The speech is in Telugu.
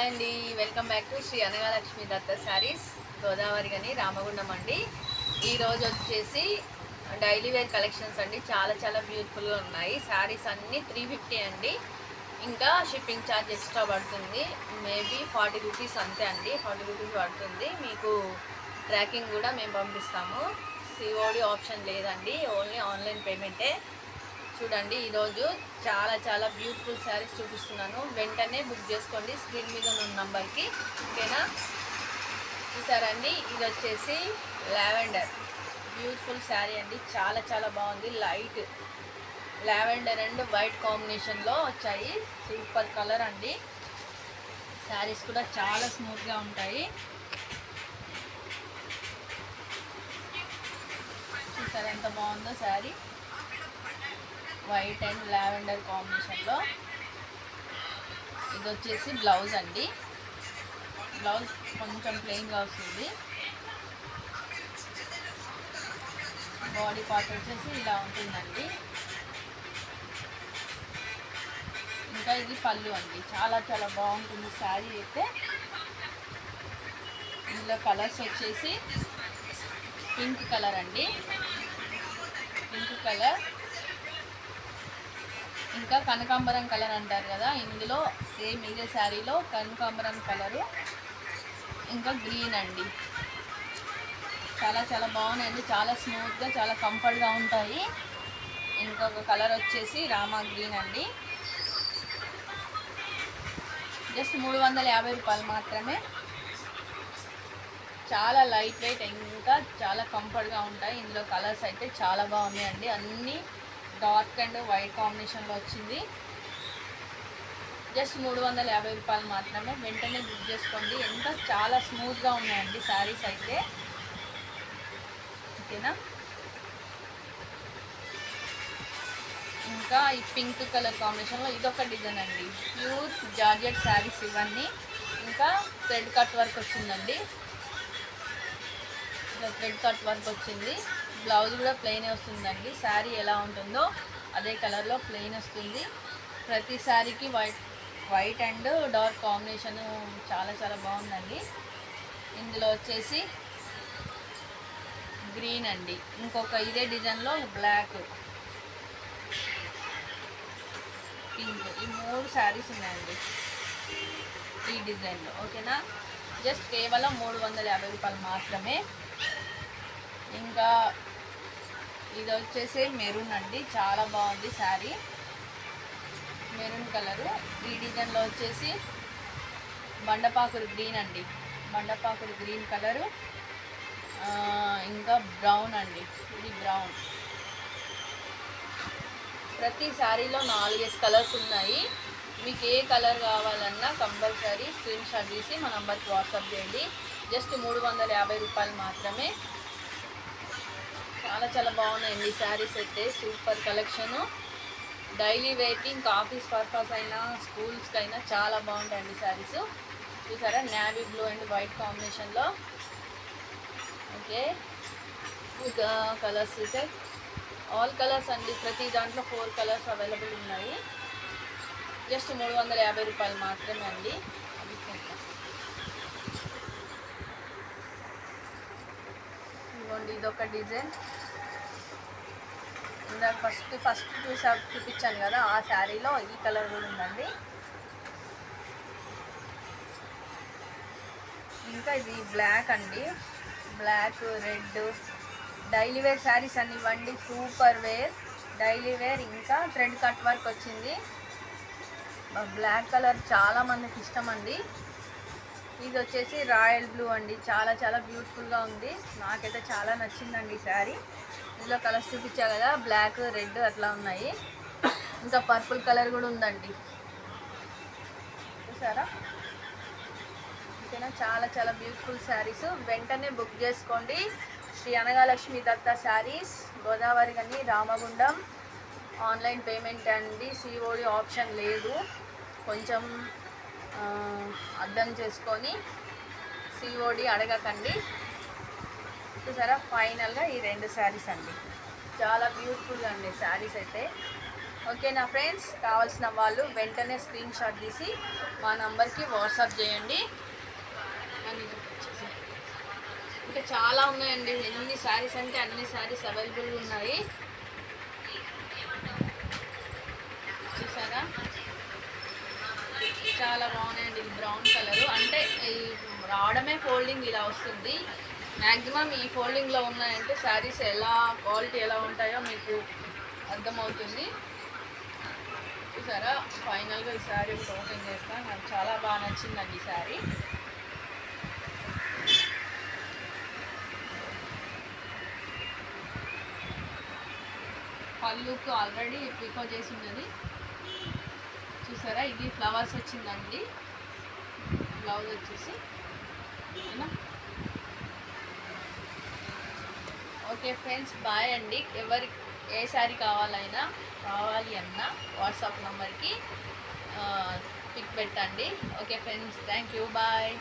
హాయ్ అండి. Welcome back to Sri Anagalakshmi Datta saris. Godavari కానీ రామగుండం అండి. ఈరోజు వచ్చేసి డైలీ వేర్ కలెక్షన్స్ అండి. చాలా చాలా బ్యూటిఫుల్గా ఉన్నాయి. శారీస్ అన్నీ త్రీ ఫిఫ్టీ అండి. ఇంకా షిప్పింగ్ ఛార్జ్ ఎక్స్ట్రా పడుతుంది. మేబీ ఫార్టీ రూపీస్ అంతే అండి. ఫార్టీ రూపీస్ పడుతుంది. మీకు ట్రాకింగ్ కూడా మేము పంపిస్తాము. సిఓడి ఆప్షన్ లేదండి. ఓన్లీ ఆన్లైన్ పేమెంటే చూడండి ఈరోజు చాలా చాలా బ్యూటిఫుల్ శారీస్ చూపిస్తున్నాను. వెంటనే బుక్ చేసుకోండి స్క్రీన్ మీద ఉన్న నంబర్కి ఓకేనా? చూసారండి ఇది వచ్చేసి లావెండర్ బ్యూటిఫుల్ శారీ అండి. చాలా చాలా బాగుంది. లైట్ లావెండర్ అండ్ వైట్ కాంబినేషన్లో వచ్చాయి. సూపర్ కలర్ అండి. శారీస్ కూడా చాలా స్మూత్గా ఉంటాయి. చూసారు ఎంత బాగుందో శారీ వైట్ అండ్ లావెండర్ కాంబినేషన్లో. ఇది వచ్చేసి బ్లౌజ్ అండి. బ్లౌజ్ కొంచెం ప్లెయిన్గా వస్తుంది. బాడీ పార్ట్ వచ్చేసి ఇలా ఉంటుందండి. ఇంకా ఇది పళ్ళు అండి. చాలా చాలా బాగుంటుంది శారీ అయితే. ఇందులో కలర్స్ వచ్చేసి పింక్ కలర్ అండి. Pink colour. ఇంకా కనకాంబరం కలర్ అంటారు కదా ఇందులో సేమ్ ఇదే శారీలో కనకాంబరం కలరు. ఇంకా గ్రీన్ అండి. చాలా చాలా బాగున్నాయండి. చాలా స్మూత్గా చాలా కంఫర్ట్గా ఉంటాయి. ఇంకొక కలర్ వచ్చేసి రామా గ్రీన్ అండి. జస్ట్ మూడు వందల యాభై రూపాయలు మాత్రమే. చాలా లైట్ వెయిట్ ఇంకా చాలా కంఫర్ట్గా ఉంటాయి. ఇందులో కలర్స్ అయితే చాలా బాగున్నాయండి. అన్నీ డార్క్ అండ్ వైట్ కాంబినేషన్లో వచ్చింది. జస్ట్ మూడు వందల యాభై రూపాయలు మాత్రమే. వెంటనే బుక్ చేసుకోండి. ఎంత చాలా స్మూత్గా ఉన్నాయండి శారీస్ అయితే. ఓకేనా? ఇంకా ఈ పింక్ కలర్ కాంబినేషన్లో ఇదొక డిజైన్ అండి. ప్యూర్ జార్జెట్ శారీస్ ఇవన్నీ. ఇంకా థ్రెడ్ కట్ వర్క్ వచ్చిందండి. థ్రెడ్ కట్ వర్క్ వచ్చింది. బ్లౌజ్ కూడా ప్లెయిన్ వస్తుందండి. శారీ ఎలా ఉంటుందో అదే కలర్లో ప్లెయిన్ వస్తుంది. ప్రతి శారీకి white white and dark combination చాలా చాలా బాగుందండి. ఇందులో వచ్చేసి గ్రీన్ అండి. ఇంకొక ఇదే డిజైన్లో బ్లాక్ పింక్ ఈ మూడు శారీస్ ఉన్నాయండి. ఈ డిజైన్లో ఓకేనా జస్ట్ కేవలం మూడు వందల యాభై రూపాయలు మాత్రమే. ఇంకా ఇది వచ్చేసి మెరూన్ అండి. చాలా బాగుంది శారీ. Maroon colour. ఈ డిజైన్లో వచ్చేసి బండపాకురు గ్రీన్ అండి. బండపాకురు గ్రీన్ కలరు. ఇంకా బ్రౌన్ అండి. ఇది బ్రౌన్. ప్రతి శారీలో నాలుగేసి కలర్స్ ఉన్నాయి. మీకు ఏ కలర్ కావాలన్నా కంపల్సరీ స్క్రీన్ షాట్ తీసి మా నంబర్కి వాట్సాప్ చేయండి. జస్ట్ మూడు వందల యాభై రూపాయలు మాత్రమే చాలా చాలా బాగున్నాయండి. శారీస్ అయితే సూపర్ కలెక్షను. డైలీ వేర్కి ఇంకా ఆఫీస్ పర్పస్ అయినా స్కూల్స్కి అయినా చాలా బాగుంటాయండి శారీస్. చూసారా? నేవీ బ్లూ అండ్ వైట్ కాంబినేషన్లో ఓకే. కలర్స్ uh, అయితే. ఆల్ కలర్స్ అండి. ప్రతి దాంట్లో ఫోర్ కలర్స్ అవైలబుల్ ఉన్నాయి. జస్ట్ మూడు వందల యాభై రూపాయలు మాత్రమే అండి అది కొంచెం. ఇదిగోండి ఇదొక డిజైన్. ఇందాక ఫస్ట్ ఫస్ట్ చూసా చూపించాను కదా ఆ శారీలో ఈ కలర్ కూడా ఉందండి. ఇంకా ఇది బ్లాక్ అండి. Black red. Daily wear saris అని ఇవ్వండి సూపర్ వేర్. డైలీ వేర్ ఇంకా థ్రెడ్ కట్ వర్క్ వచ్చింది. బ్లాక్ కలర్ చాలా మందికి ఇష్టం అండి. ఇది వచ్చేసి రాయల్ బ్లూ అండి. చాలా చాలా బ్యూటిఫుల్గా ఉంది. నాకైతే చాలా నచ్చిందండి ఈ శారీ. ఇందులో కలర్స్ చూపించా కదా బ్లాక్ రెడ్ అట్లా ఉన్నాయి. ఇంకా పర్పుల్ కలర్ కూడా ఉందండి. చూసారా? ఓకేనా? చాలా చాలా బ్యూటిఫుల్ శారీస్ వెంటనే బుక్ చేసుకోండి. శ్రీ అనగాలక్ష్మి దత్త శారీస్ గోదావరి కానీ రామగుండం. ఆన్లైన్ పేమెంట్ అండి. సిఓడి ఆప్షన్ లేదు. కొంచెం అర్థం చేసుకొని సిఓడి అడగకండి. చూసారా? ఫైనల్గా ఈ రెండు శారీస్ అండి. చాలా బ్యూటిఫుల్ అండి శారీస్ అయితే. ఓకే నా ఫ్రెండ్స్ కావాల్సిన వాళ్ళు వెంటనే స్క్రీన్ షాట్ తీసి మా నంబర్కి వాట్సాప్ చేయండి. అని ఇంకా చాలా ఉన్నాయండి. ఎన్ని శారీస్ అంటే అన్ని శారీస్ అవైలబుల్గా ఉన్నాయి చూసారా చాలా బాగున్నాయండి ఇది బ్రౌన్ కలర్. అంటే ఈ రావడమే ఫోల్డింగ్ ఇలా వస్తుంది. మ్యాక్సిమం ఈ ఫోల్డింగ్లో ఉన్నాయంటే శారీస్ ఎలా క్వాలిటీ ఎలా ఉంటాయో మీకు అర్థమవుతుంది. చూసారా? ఫైనల్గా ఈ శారీ ఒకటి ఓపెన్ చేస్తాను. నాకు చాలా బాగా నచ్చిందండి ఈ శారీ. పళ్ళుకు ఆల్రెడీ పికో చేసి ఉన్నది. చూసారా? ఇది ఫ్లవర్స్ వచ్చిందండి. బ్లౌజ్ వచ్చేసి. ఓకే ఫ్రెండ్స్ బాయ్ అండి. ఎవరి ఏ శారీ కావాలైనా కావాలి అన్నా వాట్సాప్ నెంబర్కి పిక్ పెట్టండి. Okay friends thank you bye.